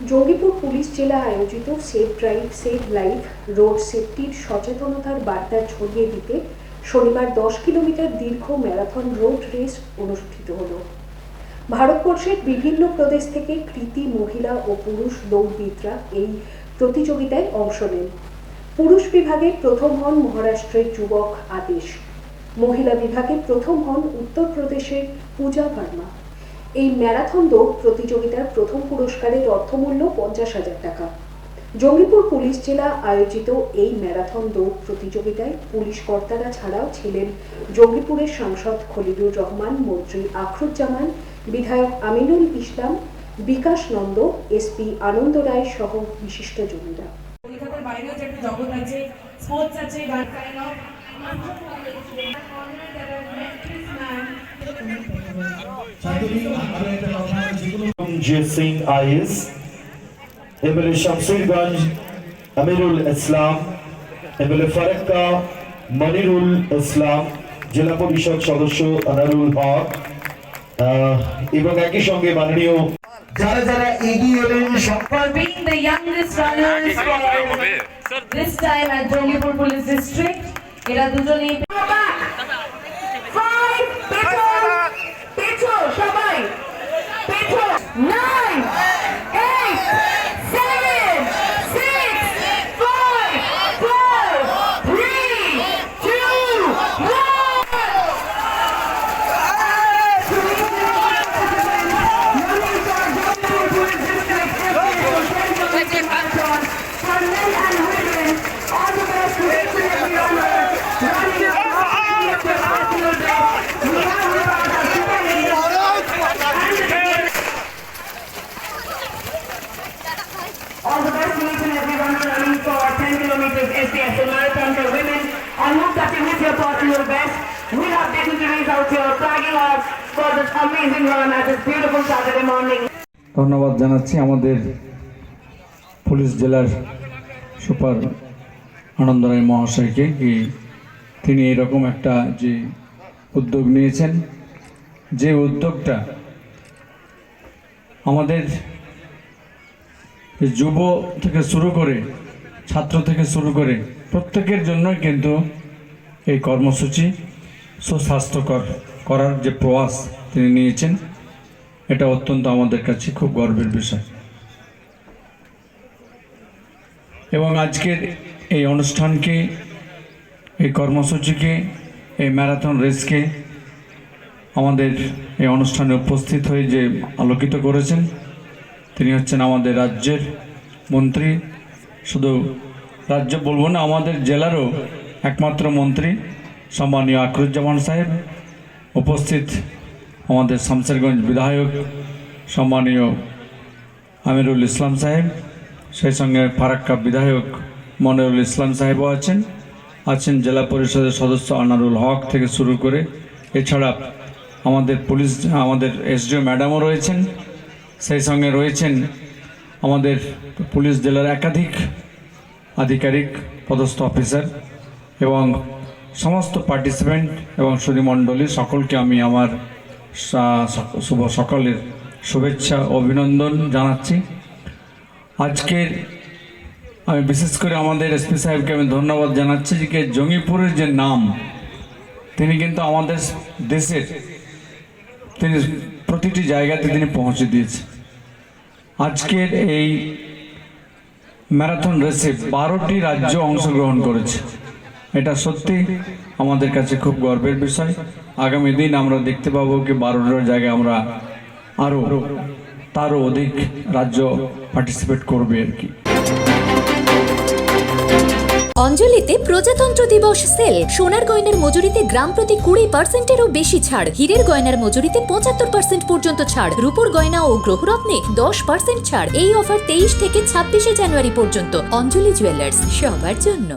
Jangipur police জেলা আয়োজিত safe drive save life road সেফটির সচেতনতার বার্তা ছড়িয়ে দিতে শনিবার দশ কিলোমিটার দীর্ঘ ম্যারাথন রোড রেস অনুষ্ঠিত হলো। ভারতবর্ষের বিভিন্ন প্রদেশ থেকে কৃতি মহিলা ও পুরুষ দৌড়বিদরা এই প্রতিযোগিতায় অংশ নেন। পুরুষ বিভাগে প্রথম হন মহারাষ্ট্রের যুবক আদেশ। মহিলা বিভাগে প্রথম হন উত্তরপ্রদেশের পূজা ভার্মা। এই ম্যারাথন দৌড় প্রতিযোগিতার প্রথম পুরস্কারের অর্থমূল্য পঞ্চাশ হাজার টাকা। জঙ্গিপুর পুলিশ জেলা আয়োজিত এই ম্যারাথন দৌড় প্রতিযোগিতায় পুলিশ কর্তারা ছাড়াও ছিলেন জঙ্গিপুরের সাংসদ খলিলুর রহমান, মন্ত্রী আখরুজ্জামান, বিধায়ক আমিনুল ইসলাম, বিকাশ নন্দ, এসপি আনন্দ রায় সহ বিশিষ্টজনেরা কলকাতার বাইরেও যে একটা জগৎ আছে, স্পোর্টস আছে, গান Singh IS MLA Shamsherganj Amirul Islam MLA Farakka Monirul Islam জেলা পরিষদ সদস্য আনারুল হক আহ, এবং একই সঙ্গে মাননীয় যারা যারা এগিয়ে এলেন this time at Police District. এরা দুজনেই Five, Kilometers SDS and marathon for women. And look at you with your possible best. We have dignitaries out here flagging off for this amazing run at this beautiful Saturday morning. ধন্যবাদ জানাচ্ছি আমাদের police জেলার super আনন্দ রায় মহাশয়কে তিনি এরকম একটা যে উদ্যোগ নিয়েছেন যে উদ্যোগটা আমাদের যুব থেকে শুরু করে ছাত্র থেকে শুরু করে প্রত্যেকের জন্যই কিন্তু এই কর্মসূচি সুস্বাস্থ্যকর করার যে প্রয়াস তিনি নিয়েছেন, এটা অত্যন্ত আমাদের কাছে খুব গর্বের বিষয়। এবং আজকের এই অনুষ্ঠানকে, এই কর্মসূচিকে, এই ম্যারাথন রেসকে আমাদের এই অনুষ্ঠানে উপস্থিত হয়ে যে আলোকিত করেছেন, তিনি হচ্ছেন আমাদের রাজ্যের মন্ত্রী শুধু রাজ্য বলব না, আমাদের জেলারও একমাত্র মন্ত্রী সম্মানীয় আকরুজ্জামান সাহেব, উপস্থিত আমাদের শামসেরগঞ্জ বিধায়ক সম্মানীয় আমিরুল ইসলাম সাহেব, সেই সঙ্গে ফারাক্কা বিধায়ক মনিরুল ইসলাম সাহেবও আছেন আছেন জেলা পরিষদের সদস্য আনারুল হক থেকে শুরু করে, এছাড়া আমাদের পুলিশ, আমাদের এসডিও ম্যাডামও রয়েছেন, সেই সঙ্গে রয়েছেন আমাদের পুলিশ জেলার একাধিক আধিকারিক, পদস্থ অফিসার এবং সমস্ত পার্টিসিপেন্ট এবং সুধীমণ্ডলী সকলকে আমি আমার শুভ সকলের শুভেচ্ছা, অভিনন্দন জানাচ্ছি। আজকের আমি বিশেষ করে আমাদের এসপি সাহেবকে আমি ধন্যবাদ জানাচ্ছি যে জঙ্গিপুরের যে নাম, তিনি কিন্তু আমাদের দেশের, তিনি প্রতিটি জায়গাতে তিনি পৌঁছে দিয়েছে আজকের এই ম্যারাথন রেসে বারোটি রাজ্য অংশগ্রহণ করেছে। এটা সত্যি আমাদের কাছে খুব গর্বের বিষয়। আগামী দিন আমরা দেখতে পাবো কি বারোটার জায়গায় আমরা আরও, তারও অধিক রাজ্য পার্টিসিপেট করবে আর কি। অঞ্জলিতে প্রজাতন্ত্র দিবস সেল। সোনার গয়নার মজুরিতে গ্রাম প্রতি কুড়ি পার্সেন্টেরও বেশি ছাড়। হীরের গয়নার মজুরিতে পঁচাত্তর পার্সেন্ট পর্যন্ত ছাড়। রূপোর গয়না ও গ্রহরত্নে দশ পার্সেন্ট ছাড়। এই অফার তেইশ থেকে ছাব্বিশে জানুয়ারি পর্যন্ত। অঞ্জলি জুয়েলার্স, সবার জন্য।